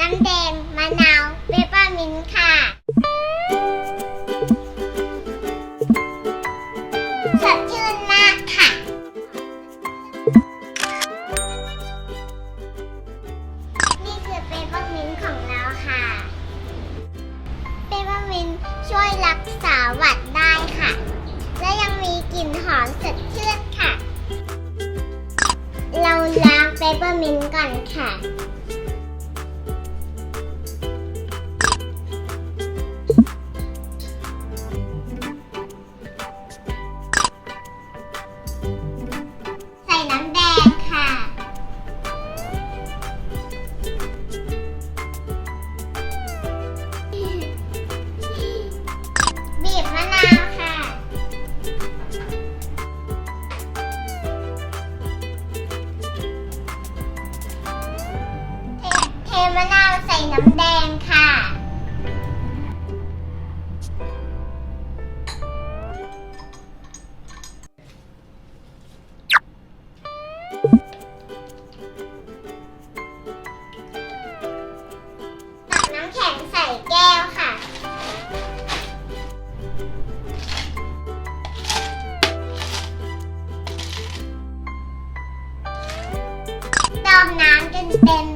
น้ำแดง มะนาวเปปเปอร์มินต์ค่ะ สดชื่นมากค่ะ นี่คือเปปเปอร์มินต์ของเราค่ะ เปปเปอร์มินต์ช่วยรักษาหวัดได้ค่ะ และยังมีกลิ่นหอมสดชื่นค่ะ เราล้างเปปเปอร์มินต์ก่อนค่ะ มะนาวใส่น้ำแดงค่ะ ตักน้ำแข็งใส่แก้วค่ะ เติมน้ำจนเต็ม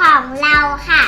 ของเราค่ะ